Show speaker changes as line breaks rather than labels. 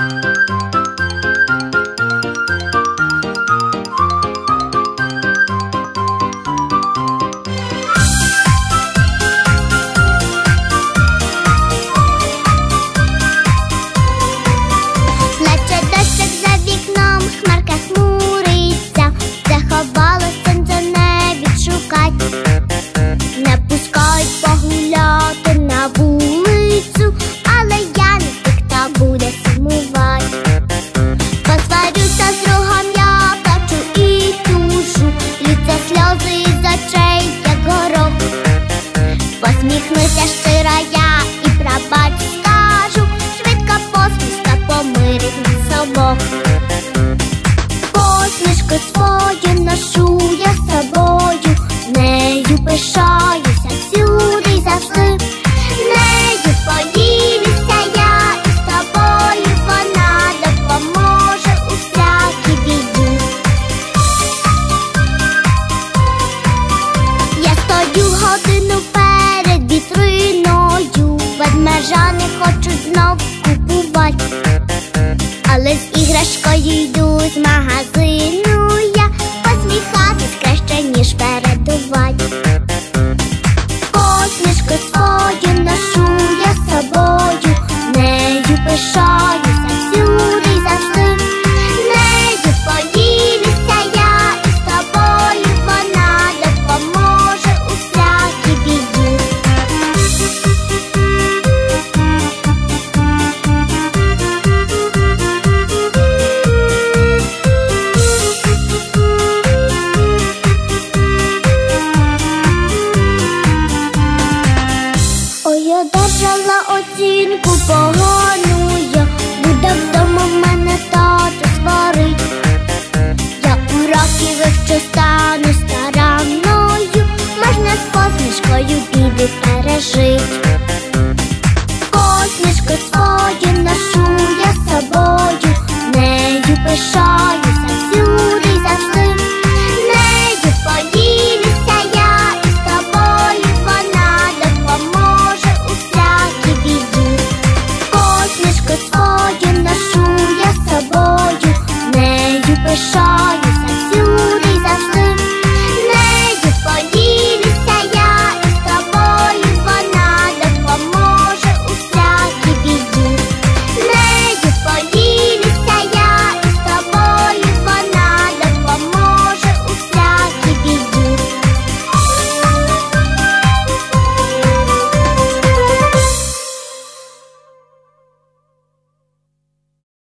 you Усміхнуся щира я і прабач скажу, швидко посмішка помирить нас обох. żadnych od Сінку погону я. Буде вдома мене тато сварить. Я уроки вивчу стану старанною, можна з посмішкою підійти 快说